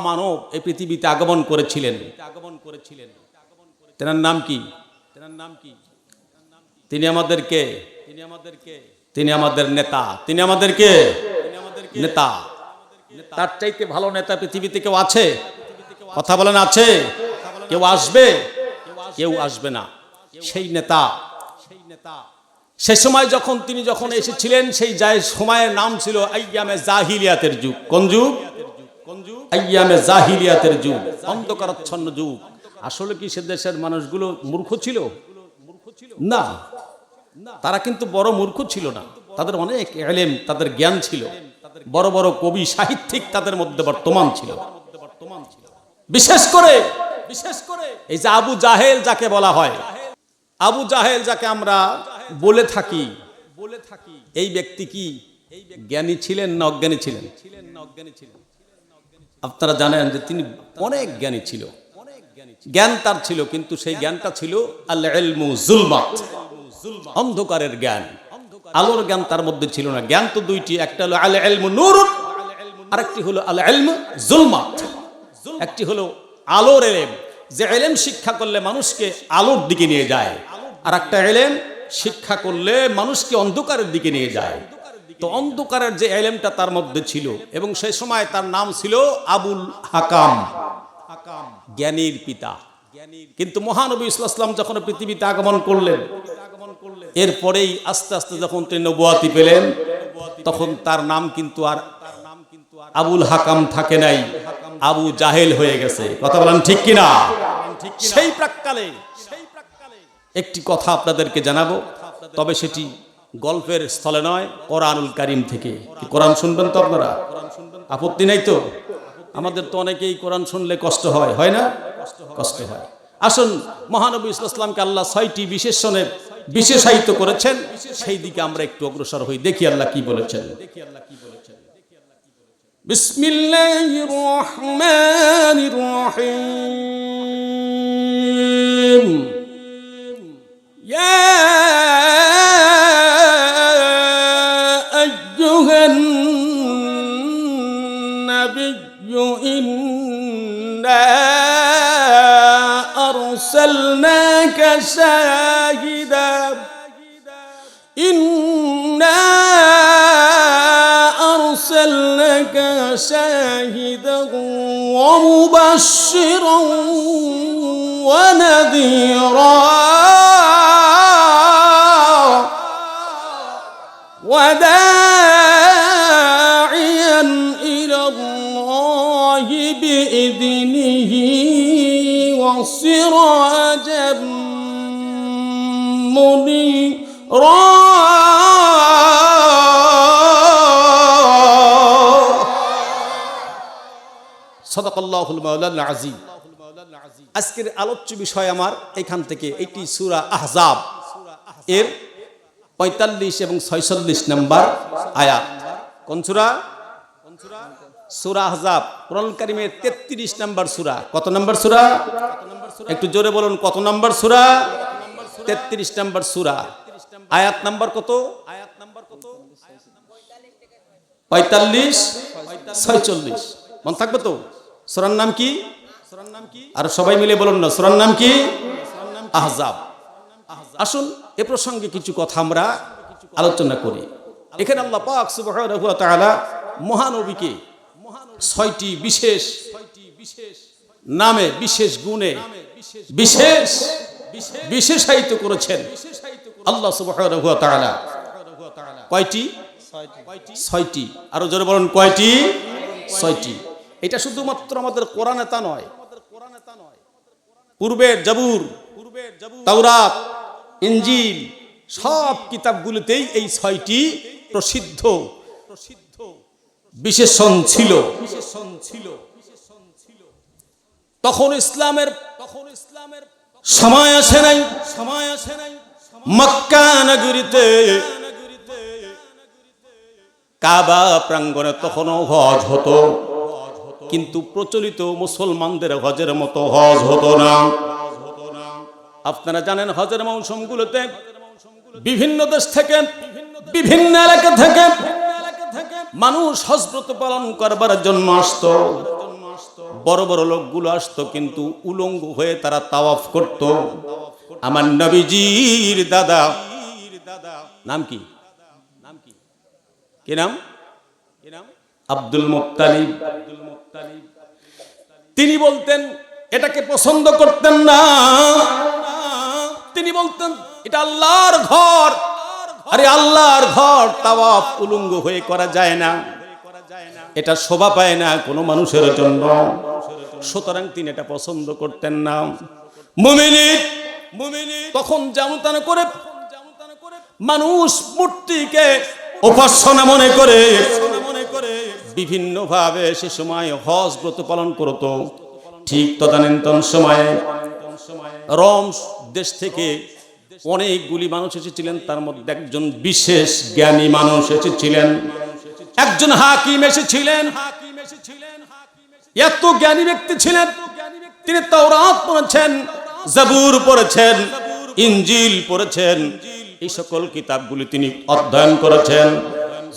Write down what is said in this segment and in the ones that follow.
মানব এই পৃথিবীতে আগমন করেছিলেন। আগমন করেছিলেন। তেনার নাম কি? তেনার নাম কি? তিনি আমাদেরকে তিনি আমাদেরকে তিনি আমাদের নেতা। তিনি আমাদেরকে নেতা। তার চাইতে ভালো নেতা পৃথিবীতে কেউ আছে? কথা বলেন, আছে? কেউ আসবে? কেউ আসবে না। সেই নেতা। সেই নেতা সে সময় যখন তিনি যখন এসেছিলেন, সেই যায় সময়ের নাম ছিল আইয়ামে জাহিলিয়াতের যুগ। কোন যুগ? জাহিলিয়াতের যুগ অন্ধকারাচ্ছন্ন যুগ। আসলে কি সে দেশের মানুষগুলো মূর্খ ছিল? না। তারা কিন্তু বড় মূর্খ ছিল না। তাদের অনেক এলেম তাদের জ্ঞান ছিল। বড় বড় কবি সাহিত্যিক তাদের মধ্যে বর্তমান ছিল। বিশেষ করে বিশেষ করে এই যে আবু জাহেল যাকে বলা হয় আবু জাহেল যাকে আমরা বলে থাকি বলে থাকি এই ব্যক্তি কি? জ্ঞানী ছিলেন না অজ্ঞানী ছিলেন ছিলেন না অজ্ঞানী ছিলেন? আপনারা জানেন যে তিনি অনেক জ্ঞানী ছিল। জ্ঞান তার ছিল, কিন্তু সেই জ্ঞানটা ছিল অন্ধকারের জ্ঞান। আলোর জ্ঞান তার মধ্যে ছিল না। জ্ঞান তো দুইটি, একটা হলো আল ইলমু নূরুন, আরেকটি হলো আল ইলমু জুলমাত। একটি হলো আলোর এলেম যে এলেম শিক্ষা করলে মানুষকে আলোর দিকে নিয়ে যায়। আর একটা এলেম শিক্ষা করলে মানুষকে অন্ধকারের দিকে নিয়ে যায়। তো অন্ধকারের যে এলেমটা তার মধ্যে ছিল এবং সেই সময় তার নাম ছিল আবুল হাকাম। জ্ঞানীর পিতা। কিন্তু মহানবী ইসলাম যখন পৃথিবীতে আগমন করলেন, এরপরেই আস্তে আস্তে যখন তিনি নবুয়াতি পেলেন, তখন তার নাম কিন্তু আর আবুল হাকাম থাকে নাই, আবু জাহেল হয়ে গেছে। কথা বলেন ঠিক কিনা? সেই প্রাককালে। একটি কথা আপনাদেরকে জানাব, তবে সেটি গল্পের স্থলে নয়, কোরআনুল কারিম থেকে। কোরআন শুনবেন তো আপনারা? আপত্তি নাই তো? আমাদের তো অনেকেই কোরআন শুনলে কষ্ট হয় হয় না? কষ্ট হয়। আসুন, মহানবী ইসলামকে আল্লাহ ছয়টি বিশেষণে বিশেষায়িত করেছেন। সেই দিকে আমরা একটু অগ্রসর হই। দেখি আল্লাহ কি বলেছেন। দেখি আল্লাহ কি বলেছেন النبي إنا أرسلناك شاهدا. إنا أرسلناك شاهدا ومبشرا ونذيرا. আজকের আলোচ্য বিষয় আমার এখান থেকে এটি সুরা আহজাব। এর পঁয়তাল্লিশ এবং ছয়চল্লিশ নম্বর আয়াত। কোন সুরা? সূরা আহজাব। কোরআন কারিমের তেত্রিশ নম্বর সূরা। কত নম্বর সূরা? একটু জোরে বলুন, কত নম্বর সূরা? তেত্রিশ নম্বর সূরা। আয়াত নাম্বার কত আয়াত নাম্বার কত? পঁয়তাল্লিশ, ছয়চল্লিশ। মন থাকবে তো? সোরার নাম কি? আর সবাই মিলে বলুন না, সোরার নাম কি? আহজাব। আসুন, এ প্রসঙ্গে কিছু কথা আমরা আলোচনা করি। এখানে আল্লাহ পাক তাআলা মহানবীকে ছয়টি বিশেষ নামে, বিশেষ গুণে বিশেষ বিশেষায়িত করেছেন। আল্লাহ সুবহানাহু ওয়া তাআলা। কয়টি? ছয়টি। আরও জোরে বলুন, কয়টি? ছয়টি। এটা শুধুমাত্র আমাদের কোরআনে তা নয়। পূর্বের জাবুর, তাওরাত ইঞ্জিল সব কিতাবগুলোতেই এই ছয়টি প্রসিদ্ধ প্রসিদ্ধ বিশেষণ ছিল। বিশেষণ ছিল তখন ইসলামের তখন ইসলামের সময় আসে নাই সময় আসে নাই। মক্কা নগরীতে কাবা প্রাঙ্গণে তখনও হজ হতো। কিন্তু প্রচলিত মুসলমানদের হজের মতো হজ হতো না। আপনারা জানেন হজের মৌসুমগুলোতে বিভিন্ন দেশ থেকে, বিভিন্ন এলাকা থেকে মানুষ হজব্রত পালন করবার জন্য আসতো। বড় বড় লোকগুলো আসতো কিন্তু উলঙ্গ হয়ে তারা তাওয়াফ করত। আমার নবীজির দাদা, নাম কি? নাম কি? নাম? আব্দুল মুক্তালিব তিনি বলতেন, এটাকে পছন্দ করতেন না। তিনি বলতেন, এটা আল্লাহর ঘর। আরে আল্লাহর ঘর তাওয়াফ উলঙ্গ হয়ে করা যায় না। এটা শোভা পায় না কোনো মানুষের জন্য। সুতরাং তিনি এটা পছন্দ করতেন না। মুমিনি মুমিনি তখন যেমন করে মানুষ মূর্তিকে উপাসনা মনে করে মনে করে বিভিন্ন ভাবে সে সময় হজ ব্রত পালন করত। ঠিক তদানীন্তন সময়ে রম দেশ থেকে অনেকগুলি মানুষ এসেছিলেন, তার মধ্যে একজন বিশেষ জ্ঞানী মানুষ এসেছিলেন। একজন হাকিম এসেছিলেন। এত জ্ঞানী ব্যক্তি ছিলেন, তিনি তাওরাত পড়েছেন, জাবুর পড়েছেন ইঞ্জিল পড়েছেন, এই সকল কিতাবগুলি তিনি অধ্যয়ন করেছেন।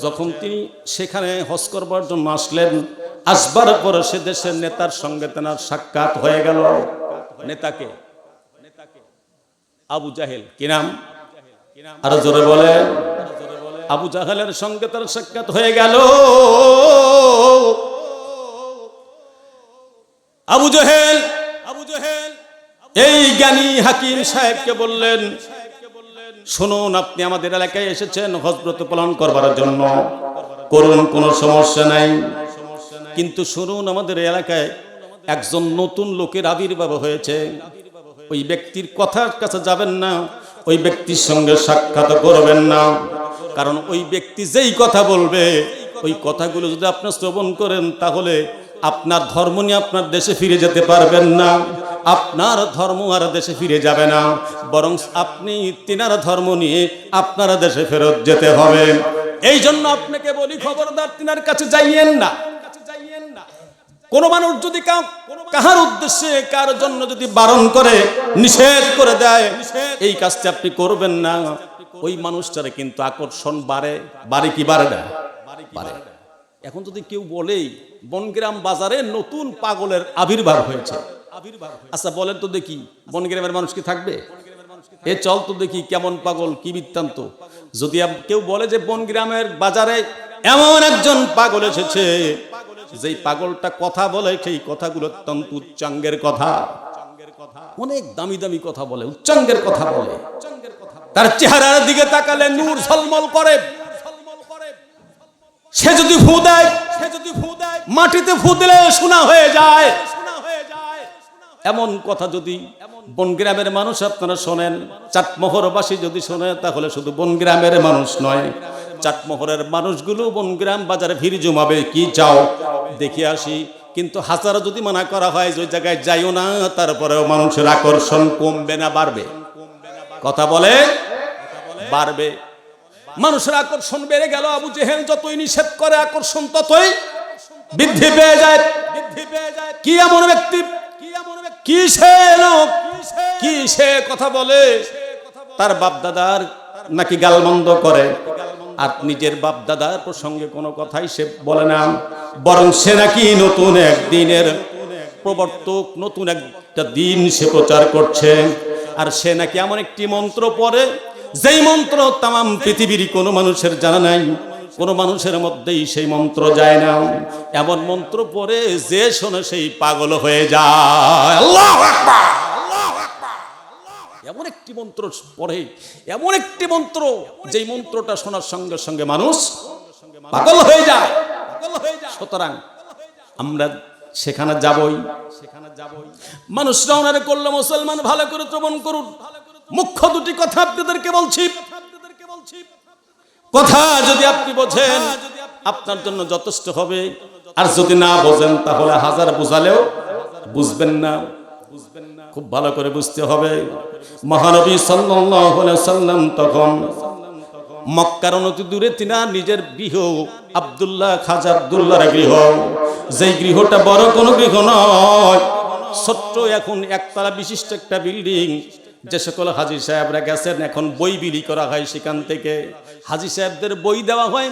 যখন তিনি সেখানে হজ করবার জন্য আসলেন, আসবার পরে সে দেশের নেতার সঙ্গে তেনার সাক্ষাৎ হয়ে গেল। নেতাকে? আবু জাহেল। কি নাম? আরও জোরে বলে আবু জাহেলের সঙ্গে তার সাক্ষাৎ হয়ে গেল। আবু জহেল আবু জহেল, এই জ্ঞানী হাকিম সাহেবকে বললেন শুনুন, আপনি আমাদের এলাকায় এসেছেন হজব্রত পালন করবার জন্য। করুন, কোনো সমস্যা নাই। কিন্তু শুনুন, আমাদের এলাকায় একজন নতুন লোকের আবির্ভাব হয়েছে। ওই ব্যক্তির কথার কাছে যাবেন না, ওই ব্যক্তির সঙ্গে সাক্ষাৎ করবেন না। কারণ ওই ব্যক্তি যেই কথা বলবে, ওই কথাগুলো যদি আপনি শ্রবণ করেন, তাহলে আপনার ধর্ম নিয়ে আপনার দেশে ফিরে যেতে পারবেন না। আপনার ধর্ম আর দেশে ফিরে যাবে না। বরং আপনি তিনার ধর্ম নিয়ে আপনার দেশে ফেরত যেতে হবে। এই জন্য আপনাকে বলি, খবরদার, তিনার কাছে যাইয়েন না। কোন মানুষ যদি কাহার উদ্দেশ্যে কার জন্য যদি বারণ করে, নিষেধ করে দেয়, এই কাজটা আপনি করবেন না। ওই মানুষটারে কিন্তু আকর্ষণ বাড়ে বাড়ে কি বাড়ে না? বাড়ে। এখন যদি কেউ বলেই, বনগ্রাম বাজারে নতুন পাগলের আবির্ভাব হয়েছে। আচ্ছা বলেন তো দেখি বনগ্রামের মানুষ কি থাকবে? এ চল তো দেখি কেমন পাগল, কি বৃত্তান্ত। যদি কেউ বলে যে বনগ্রামের বাজারে এমন একজন পাগল এসেছে, যেই পাগলটা কথা বলে, সেই কথাগুলো অত্যন্ত উচ্চাঙ্গের কথা। অনেক দামি দামি কথা বলে, উচ্চাঙ্গের কথা বলে। তার চেহারার দিকে তাকালে নূর ঝলমল করে। সে যদি ফু দেয় সে যদি ফু দেয় মাটিতে ফু দিলে শোনা হয়ে যায়। এমন কথা যদি বনগ্রামের মানুষ আপনারা শোনেন, চাটমোহরবাসী যদি শোনে, তাহলে শুধু বনগ্রামের মানুষ নয়, চাটমোহরের মানুষগুলো বনগ্রাম বাজারে ভিড় জমাবে, কি যাও দেখে আসি। কিন্তু হাজারো যদি মানা করা হয় যে জায়গায় যাইও না, তারপরেও মানুষের আকর্ষণ কমবে না, বাড়বে। কথা বলে? বাড়বে। মানুষের আকর্ষণ বেড়ে গেল, আবু জেহেল যতই নিষেধ করে, আকর্ষণ ততই বৃদ্ধি পেয়ে যায় বৃদ্ধি পেয়ে যায়। কি এমন ব্যক্তি কি এমন সে লোক? কি সে কথা বলে? তার বাপ দাদার নাকি গালমন্দ করে? আর নিজের বাপ দাদার প্রসঙ্গে কোনো কথাই সে বলে না। বরং সে নাকি নতুন একদিনের প্রবর্তক, নতুন একটা দিন সে প্রচার করছে। আর সে নাকি এমন একটি মন্ত্র পড়ে, যেই মন্ত্র তাম পৃথিবীর কোনো মানুষের জানা নাই। কোনো মানুষের মধ্যেই সেই মন্ত্র যায় না। এমন মন্ত্র পড়ে যে শোনে সেই পাগল হয়ে যায়। এমন একটি মন্ত্র পড়ে, এমন একটি মন্ত্র যেই মন্ত্রটা শোনার সঙ্গে সঙ্গে মানুষ পাগল হয়ে যায়। সুতরাং আমরা সেখানে যাবই। সেখানে যাবই মানুষ রওনারে করলে, মুসলমান ভালো করে শ্রবণ করুন। মুখ্য দুটি কথা আপনাদেরকে বলছি। কথা যদি আপনি বোঝেন, আপনার জন্য যথেষ্ট হবে। আর যদি না বোঝেন, তাহলে হাজার বুঝালেও বুঝবেন না। খুব ভালো করে বুঝতে হবে। মহানবী সাল্লাম তখন মক্কার অনতি দূরে তিনা নিজের গৃহ, আব্দুল্লাহ খাজা আব্দুল্লাহর গৃহ। যেই গৃহটা বড় কোনো গৃহ নয়, ছোট্ট এখন একতলা বিশিষ্ট একটা বিল্ডিং। যে সকল হাজির সাহেবরা গেছেন, এখন বই বিলি করা হয় সেখান থেকে। হাজি সাহেবদের বই দেওয়া হয়।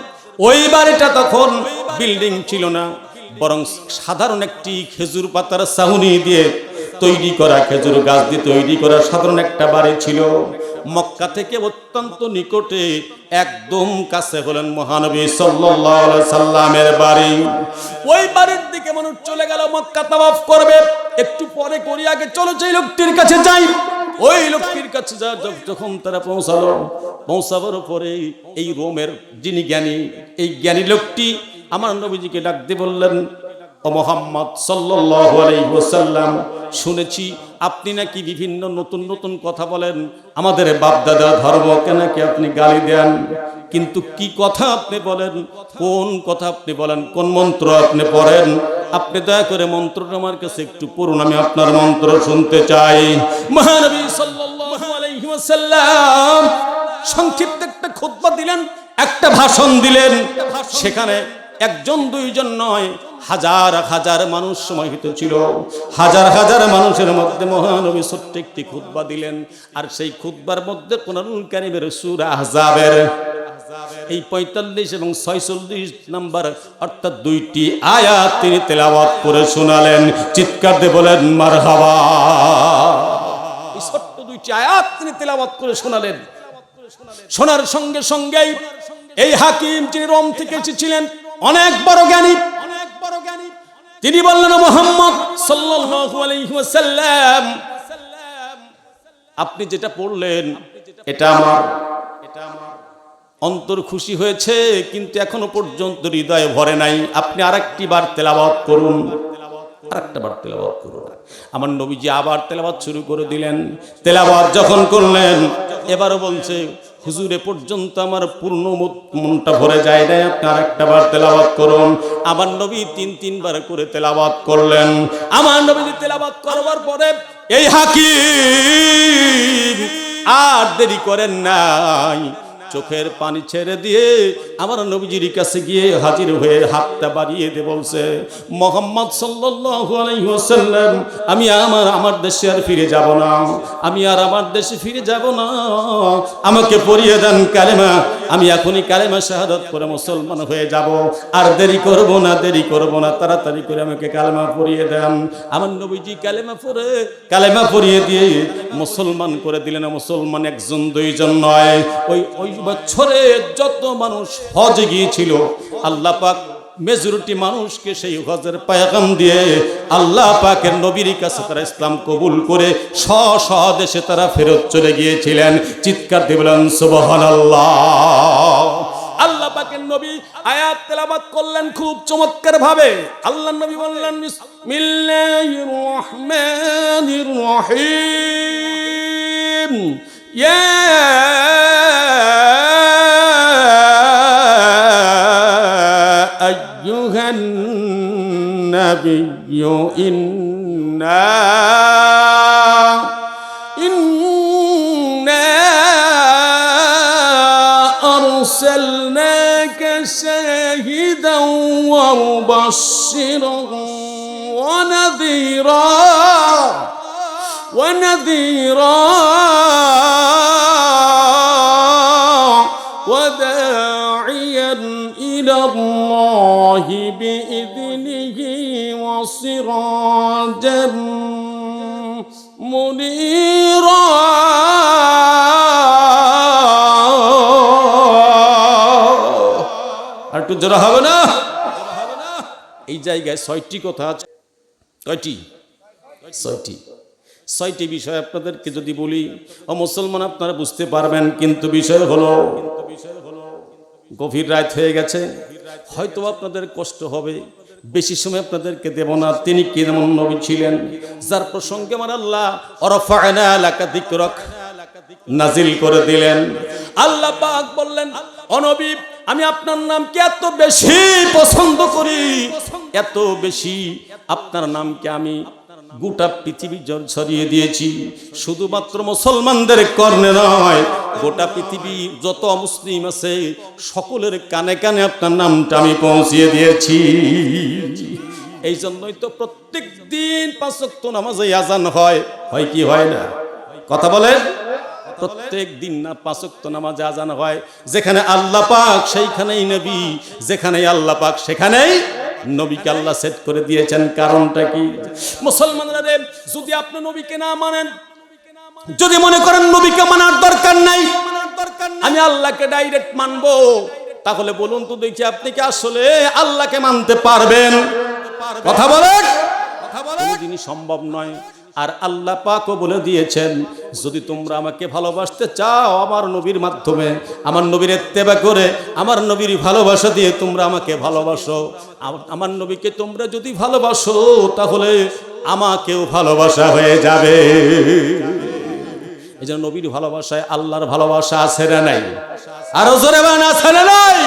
ওই বাড়িটা তখন বিল্ডিং ছিল না, বরং সাধারণ একটি খেজুর পাতার চাউনি দিয়ে তৈরি করা খেজুর গাছ দিয়ে তৈরি করা সাধারণ একটা বাড়ি ছিল। মক্কা থেকে অত্যন্ত নিকটে একদম কাছে হলেন মহানবী সাল্লামের বাড়ি। ওই বাড়ির দিকে মানুষ চলে গেল, মক্কা তাওয়াফ করবে। একটু পরে করি আগে চলো সেই লোকটির কাছে যাই। ওই লোকটির কাছে যা যখন তারা পৌঁছালো পৌঁছাবার পরে এই রোমের যিনি জ্ঞানী, এই জ্ঞানী লোকটি আমার নবীজিকে ডাক দিয়ে বললেন, ও মোহাম্মদ ওয়াসাল্লাম, শুনেছি আপনি নাকি বিভিন্ন নতুন নতুন কথা বলেন। আমাদের বাপদাদা ধর্মকে নাকি আপনি গালি দেন। কিন্তু কি কথা আপনি বলেন? কোন কথা আপনি বলেন? কোন মন্ত্র আপনি পড়েন? আপনি দয়া করে মন্ত্রটা আমার কাছে একটু পড়ুন, আমি আপনার মন্ত্র শুনতে চাই। মহানবী ওয়াসাল্লাম সংক্ষিপ্ত একটা খুতবা দিলেন, একটা ভাষণ দিলেন। সেখানে একজন, দুইজন নয়, হাজার হাজার মানুষ সমাহিত ছিল। হাজার হাজার মানুষের মধ্যে মহানবী ছোট্ট একটি খুতবা দিলেন। আর সেই খুতবার মধ্যে কোরআনুল কারিমের সূরা আহজাবের এই পঁয়তাল্লিশ এবং ছয়চল্লিশ নাম্বার, অর্থাৎ দুইটি আয়াত তিনি তেলাওয়াত করে শোনালেন। চিৎকার দিয়ে বলেন, মারহাবা। এই ছোট্ট দুইটি আয়াত তিনি তেলাওয়াত করে শোনালেন। শোনার সঙ্গে সঙ্গেই এই হাকিম যিনি রোম থেকে এসেছিলেন, অনেক বড় জ্ঞানী। অনেক বড় জ্ঞানী তিনি বললেন মোহাম্মদ সাল্লাল্লাহু আপনি যেটা পড়লেন, এটা আমার অন্তর খুশি হয়েছে, কিন্তু এখনও পর্যন্ত হৃদয়ে ভরে নাই। আপনি আরেকটি বার তেলাওয়াত করুন। আরেকটা বার তেলাওয়াত করুন আমার নবীজি আবার তেলাওয়াত শুরু করে দিলেন। তেলাওয়াত যখন করলেন, এবারও বলছে, হুজুরে পর্যন্ত আমার পূর্ণ মনটা ভরে যায় না আপনি আরেকটা বার তেলাওয়াত করুন। আমার নবী তিন, তিনবার করে তেলাবাদ করলেন। আমার নবীজি তেলাওয়াত করবার পরে, এই হাকিম, আর দেরি করেন নাই। চোখের পানি ছেড়ে দিয়ে আমার নবীজির কাছে গিয়ে হাজির হয়ে হাতটা বাড়িয়ে দিয়ে বলছে, মোহাম্মদ সাল্লাল্লাহু আমি আমার আমার দেশে আর ফিরে যাব না। আমি আর আমার দেশে ফিরে যাব না। আমাকে পড়িয়ে দেন কালেমা। আমি এখনই কালেমা শাহাদাত করে মুসলমান হয়ে যাব। আর দেরি করব না, দেরি করব না। তাড়াতাড়ি করে আমাকে কালেমা পড়িয়ে দেন। আমার নবীজি কালেমা পড়ে, কালেমা পড়িয়ে দিয়ে মুসলমান করে দিলেন। মুসলমান একজন, দুইজন নয়। ওই ওই বছরে যত মানুষ হজে গিয়েছিল, আল্লাহ পাক মেজরিটি মানুষকে সেই হজের পায়গাম দিয়ে আল্লাহ পাকের নবীর কাছে তারা ইসলাম কবুল করে স্ব দেশে তারা ফেরত চলে গিয়েছিলেন। চিৎকার দিয়ে বলেন, সুবহানাল্লাহ। আল্লাহ পাকের নবী আয়াত তেলাবাত করলেন খুব চমৎকার ভাবে আল্লাহ নবী বললেন, বিসমিল্লাহির রহমানির রহিম। يا أيها النبي إنا إنا أرسلناك شاهدا ومبشرا ونذيرا ونذيرا وداعيا إلى الله بإذنه وسراجا منيرا আর একটু জোরা হবে না এই জায়গায় ছয়টি কথা আছে কয়টি ছয়টি ছয়টি বিষয় আপনাদেরকে যদি বলি, ও মুসলমান আপনারা বুঝতে পারবেন, কিন্তু বিষয় হলো, গভীর রাত হয়ে গেছে, হয়তো আপনাদের কষ্ট হবে, বেশি সময় আপনাদেরকে দেব না, তিনি কেমন নবী ছিলেন, যার প্রসঙ্গে আমার আল্লাহ অরফায়না এলাকা দিকরক নাজিল করে দিলেন। আল্লাহ পাক বললেন অনবী আমি আপনার নামকে এত বেশি পছন্দ করি, এত বেশি আপনার নামকে আমি গোটা পৃথিবী ছড়িয়ে দিয়েছি। শুধুমাত্র মুসলমানদের কর্ণে নয়, গোটা পৃথিবী, যত মুসলিম আছে, সকলের কানে কানে আপনার নামটা আমি পৌঁছিয়ে দিয়েছি। এই জন্যই তো প্রত্যেক দিন পাঁচক্ত নামাজে আজান হয়। হয় কি হয় না? কথা বলেন। প্রত্যেক দিন না পাঁচক্ত নামাজে আজান হয়। যেখানে আল্লাহ পাক, সেইখানেই নবী যেখানে আল্লাহ পাক, সেখানেই নবীকে আল্লাহ সেট করে দিয়েছেন। কারণটা কি? মুসলমানরা যদি আপনি নবীকে না মানেন যদি মনে করেন নবীকে মানার দরকার নাই আমি আল্লাহকে ডাইরেক্ট মানবো। তাহলে বলুন তো দেখি আপনি কি আসলে আল্লাহকে মানতে পারবেন? কথা বলেন। কথা বলেন। তিনি সম্ভব নয়। আর আল্লাহ পাকও বলে দিয়েছেন, যদি তোমরা আমাকে ভালোবাসতে চাও আমার নবীর মাধ্যমে, আমার নবীর এত্তেবা করে, আমার নবীর ভালোবাসা দিয়ে তোমরা আমাকে ভালোবাসো। আমার নবীকে তোমরা যদি ভালোবাসো, তাহলে আমাকেও ভালোবাসা হয়ে যাবে। এই জন্য নবীর ভালোবাসায় আল্লাহর ভালোবাসা আছে না নাই? আরও জোরে বান আছে না নাই?